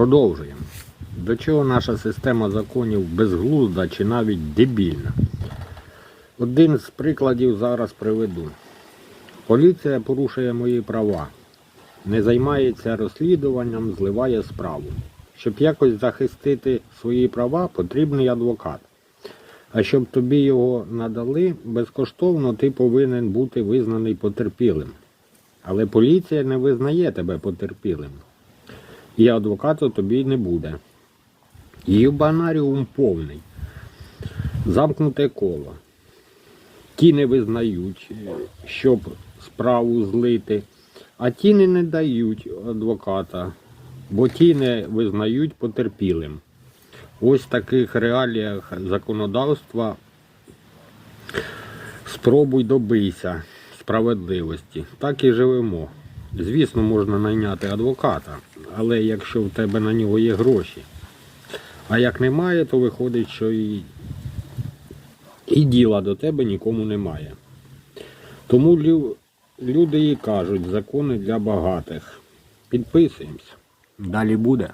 Продовжуємо. До чого наша система законів безглузда чи навіть дебільна? Один з прикладів зараз приведу. Поліція порушує мої права, не займається розслідуванням, зливає справу. Щоб якось захистити свої права, потрібний адвокат. А щоб тобі його надали, безкоштовно ти повинен бути визнаний потерпілим. Але поліція не визнає тебе потерпілим. І адвоката тобі не буде. Її банаріум повний. Замкнуте коло. Ті не визнають, щоб справу злити, а ті не, не дають адвоката, бо ті не визнають потерпілим. Ось в таких реаліях законодавства спробуй добийся справедливості. Так і живемо. Звісно, можна найняти адвоката, але якщо в тебе на нього є гроші. А як немає, то виходить, що і, і діла до тебе нікому немає. Тому лю- люди і кажуть, закони для багатих. Підписуємось. Далі буде.